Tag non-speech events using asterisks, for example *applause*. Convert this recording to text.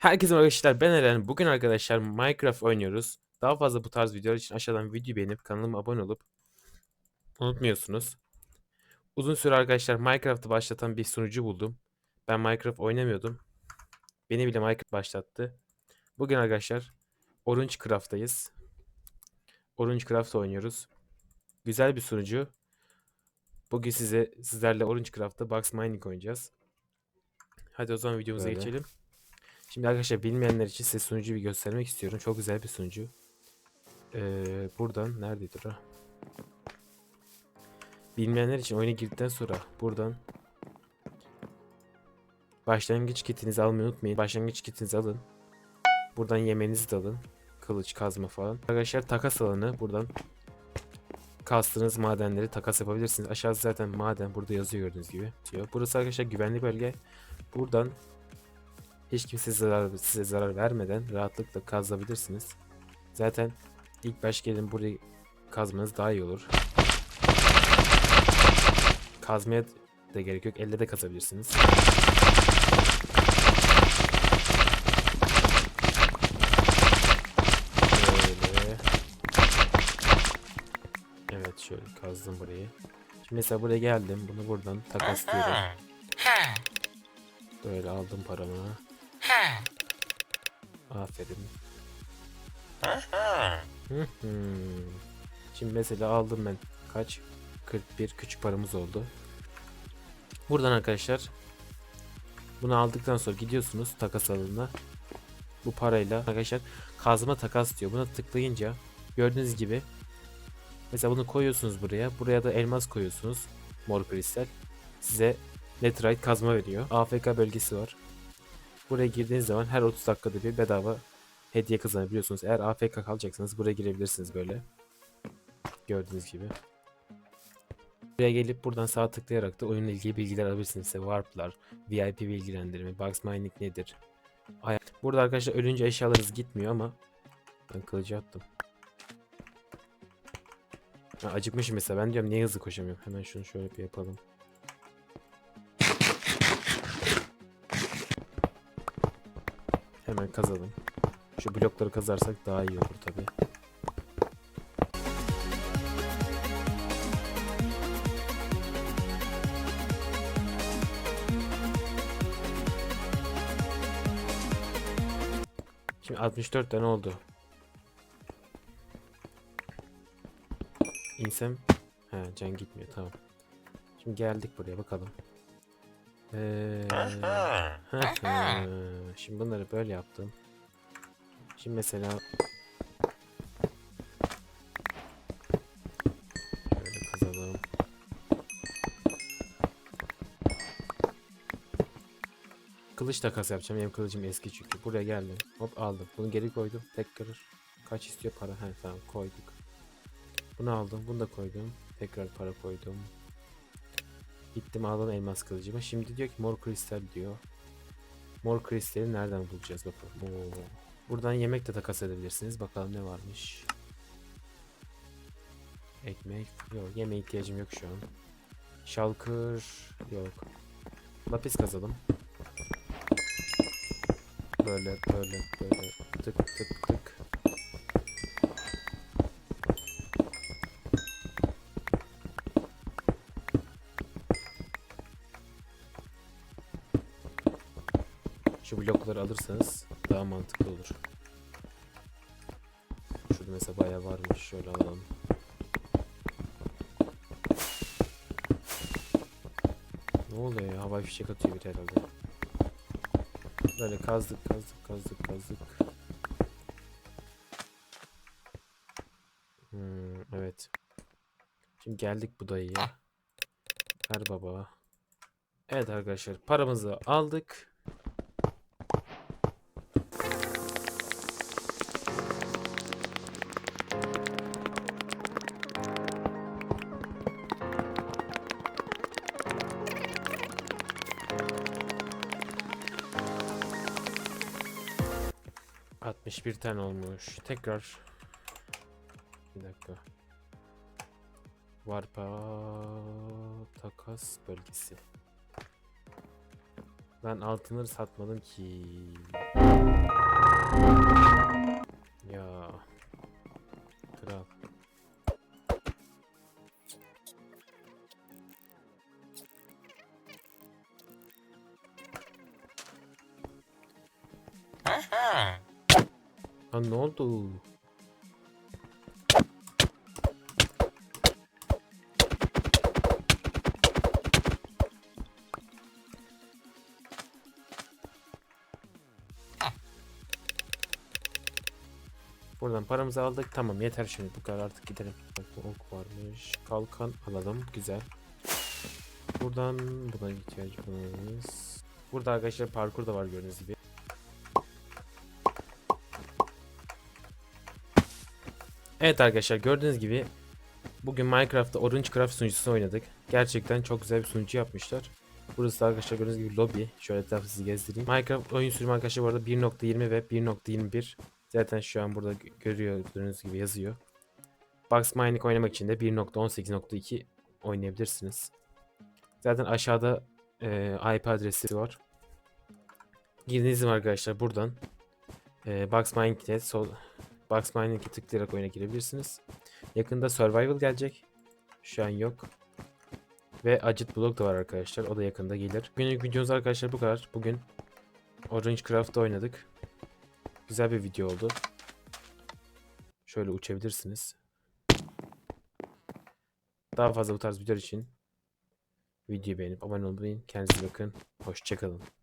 Herkese merhaba arkadaşlar ben Eren. Bugün arkadaşlar Minecraft oynuyoruz. Daha fazla bu tarz videolar için aşağıdan video beğenip kanalıma abone olup unutmuyorsunuz. Uzun süre arkadaşlar Minecraft'ı başlatan bir sunucu buldum. Ben Minecraft oynamıyordum. Beni bile Minecraft başlattı. Bugün arkadaşlar Orange Craft'tayız. Orange Craft oynuyoruz. Güzel bir sunucu. Bugün size sizlerle Orange Craft'ta Box Mining oynayacağız. Hadi o zaman videomuza Böyle. geçelim. Şimdi arkadaşlar bilmeyenler için size sunucuyu bir göstermek istiyorum. Çok güzel bir sunucu. Ee, buradan neredeydi o? Bilmeyenler için oyuna girdikten sonra buradan başlangıç kitinizi almayı unutmayın. Başlangıç kitinizi alın. Buradan yemeğinizi de alın. Kılıç, kazma falan. Arkadaşlar takas alanı buradan kastığınız madenleri takas yapabilirsiniz. Aşağıda zaten maden burada yazıyor gördüğünüz gibi. Burası arkadaşlar güvenli bölge. Buradan hiç kimse zarar, size zarar vermeden rahatlıkla kazabilirsiniz. Zaten ilk baş gelin burayı kazmanız daha iyi olur. Kazmaya da gerek yok. Elle de kazabilirsiniz. Böyle. Evet şöyle kazdım burayı. Şimdi mesela buraya geldim. Bunu buradan takaslıyorum. *laughs* Böyle aldım paramı. Aferin. Hı hı. Şimdi mesela aldım ben kaç? 41 küçük paramız oldu. Buradan arkadaşlar bunu aldıktan sonra gidiyorsunuz takas alanına. Bu parayla arkadaşlar kazma takas diyor. Buna tıklayınca gördüğünüz gibi mesela bunu koyuyorsunuz buraya. Buraya da elmas koyuyorsunuz. Mor kristal. Size Netherite kazma veriyor. AFK bölgesi var. Buraya girdiğiniz zaman her 30 dakikada bir bedava hediye kazanabiliyorsunuz. Eğer AFK kalacaksanız buraya girebilirsiniz böyle. Gördüğünüz gibi. Buraya gelip buradan sağ tıklayarak da oyunla ilgili bilgiler alabilirsiniz. İşte warplar, VIP bilgilendirme, box mining nedir? Burada arkadaşlar ölünce eşyalarınız gitmiyor ama ben kılıcı attım. Ha, acıkmışım mesela ben diyorum niye hızlı koşamıyorum. Hemen şunu şöyle bir yapalım. Kazalım. Şu blokları kazarsak daha iyi olur tabi. Şimdi 64 tane oldu. İnsem He can gitmiyor tamam. Şimdi geldik buraya bakalım. Ee, *laughs* Şimdi bunları böyle yaptım. Şimdi mesela şöyle kazalım. Kılıç takas yapacağım. Benim kılıcım eski çünkü. Buraya geldim. Hop aldım. Bunu geri koydum. Tekrar kaç istiyor para? He tamam koyduk. Bunu aldım. Bunu da koydum. Tekrar para koydum. Gittim aldım elmas kılıcımı. Şimdi diyor ki mor kristal diyor. Mor kristali nereden bulacağız bakalım. Oo. Buradan yemek de takas edebilirsiniz. Bakalım ne varmış. Ekmek. Yok yeme ihtiyacım yok şu an. Şalkır. Yok. Lapis kazalım. Böyle böyle böyle tık tık tık. Şu blokları alırsanız daha mantıklı olur. Şurada mesela bayağı varmış. Şöyle alalım. Ne oluyor ya? Havai fişek atıyor bir herhalde. Böyle kazdık kazdık kazdık kazdık. Hmm, evet. Şimdi geldik bu dayıya. Ver baba. Evet arkadaşlar paramızı aldık. 61 tane olmuş. Tekrar bir dakika. Varpa takas bölgesi. Ben altınları satmadım ki. Ya Lan ne oldu? Buradan paramızı aldık. Tamam yeter şimdi. Bu kadar artık gidelim. Bak bu ok varmış. Kalkan alalım. Güzel. Buradan buna ihtiyacımız. Burada arkadaşlar parkur da var gördüğünüz gibi. Evet arkadaşlar gördüğünüz gibi bugün Minecraft'ta Orange Craft sunucusunu oynadık. Gerçekten çok güzel bir sunucu yapmışlar. Burası da arkadaşlar gördüğünüz gibi lobi. Şöyle etrafı sizi gezdireyim. Minecraft oyun sürümü arkadaşlar bu arada 1.20 ve 1.21. Zaten şu an burada gö- gördüğünüz gibi yazıyor. Box Mining oynamak için de 1.18.2 oynayabilirsiniz. Zaten aşağıda e, IP adresi var. Girdiğiniz zaman arkadaşlar buradan e, Box Mining'e sol Box Mining'e tıklayarak oyuna girebilirsiniz. Yakında Survival gelecek. Şu an yok. Ve Acid Block da var arkadaşlar. O da yakında gelir. Bugünlük videomuz arkadaşlar bu kadar. Bugün Orange Craft'ta oynadık. Güzel bir video oldu. Şöyle uçabilirsiniz. Daha fazla bu tarz videolar için videoyu beğenip abone olmayı. Kendinize bakın. Hoşçakalın.